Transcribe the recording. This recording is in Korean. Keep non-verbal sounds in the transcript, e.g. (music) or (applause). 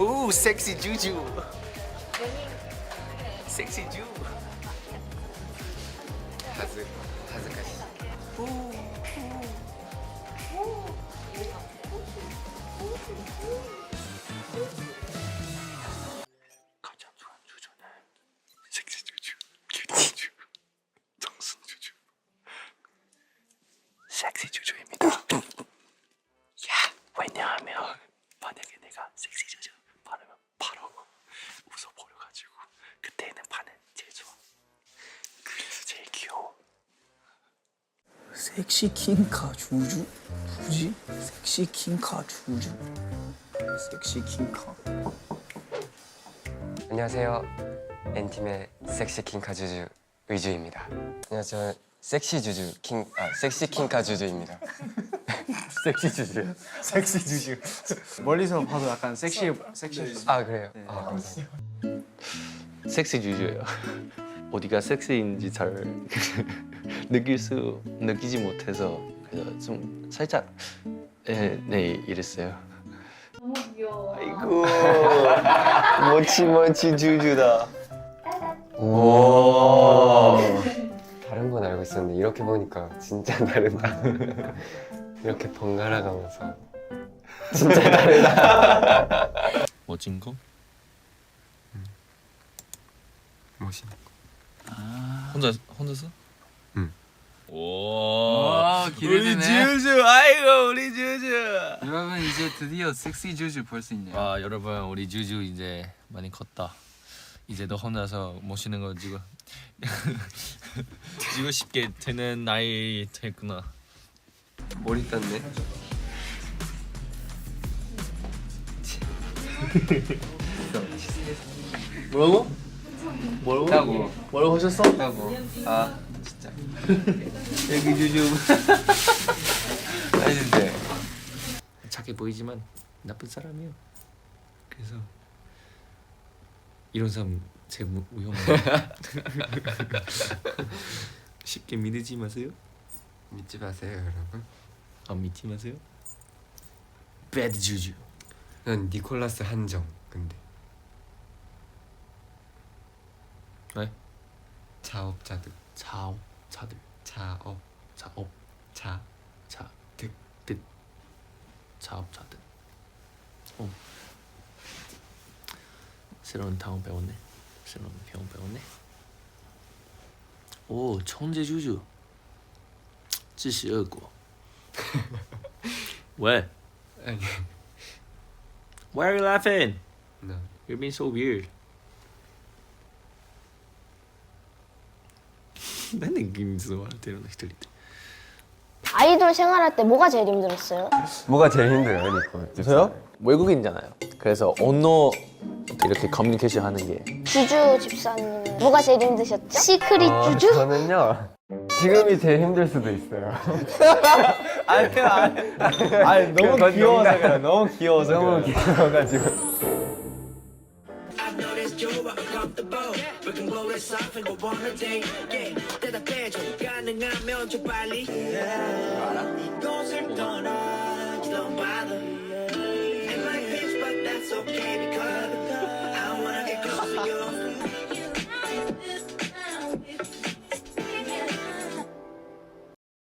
오 섹시 주주 섹시 주 하즈 하즈카시 가장 좋아하는 주주는 섹시 주주 큐티 주주 정순 주주. 섹시 주주입니다. 야 왜냐하면 만약에 내가 섹시 섹시 킹카 주주? 누구지? 섹시 킹카 주주? 섹시 킹카 안녕하세요. N팀의 섹시 킹카 주주 의주입니다. 안녕하세요. 섹시 주주 킹, 아 섹시 킹카 주주입니다. (laughs) 섹시 주주 섹시 주주 멀리서 봐도 약간 섹시 섹시 아 그래요? 아, 감사합니다. 섹시 주주예요 어디가 섹시인지 잘 느낄 수 느끼지 못해서 그래서 좀 살짝 네, 네 이랬어요 너무 귀여워. 아이고 모치 모치 주주다 오. (laughs) 다른 건 알고 있었는데 이렇게 보니까 진짜 다르다. (laughs) 이렇게 번갈아 가면서 진짜 다르다. (laughs) 멋진 거? 멋있는 혼자 혼자서? 응. 오, 와, 기대되네. 우리 주주 아이고 우리 주주 여러분 이제 드디어 섹시 주주 볼 수 있네요. 아 여러분 우리 주주 이제 많이 컸다. 이제 너 혼자서 모시는 거 지고 (laughs) 지고 싶게 되는 나이 됐구나. 머리 땄네. 뭐라고? 뭐라고? 뭐라고 하셨어? 따고 아 진짜 (laughs) 여기 주주 아닌데 착해 보이지만 나쁜 사람이요. 그래서 이런 사람 제일 무- 위험해요. (laughs) 쉽게 믿지 마세요. 믿지 마세요 여러분. 안 믿지 마세요. 배드 주주. 난 니콜라스 한정 근데 네? 자업자득 자업 자들 자업 자업 자 자 득. 득 자업자들. 어. 새로운 단어 배웠네. 새로운 표현 배웠네. 오 천재 주주. 自食恶果. 왜? 아니 Why are you laughing? 나 You're being so weird. 난 느낌에서 말하는人って 아이돌 생활할 때 뭐가 제일 힘들었어요? 뭐가 제일 힘들어요 니콜? 저요? 외국인이잖아요. 그래서 언어 이렇게 커뮤니케이션 하는 게 주주 집사님은 뭐가 제일 힘드셨죠? 시크릿 어, 주주? 저는요 지금이 제일 힘들 수도 있어요. (laughs) 아니 아니 너무 그건 귀여워서 농담. 그래 너무 귀여워서 너무 그래 귀여워가지고. 겨우 I'm comfortable We can blow this off and go on a date. Yeah, 대답해줘 가능하면 좀 빨리 yeah, 이곳을 떠나 Don't bother It might pinch but that's okay because I wanna get close to you.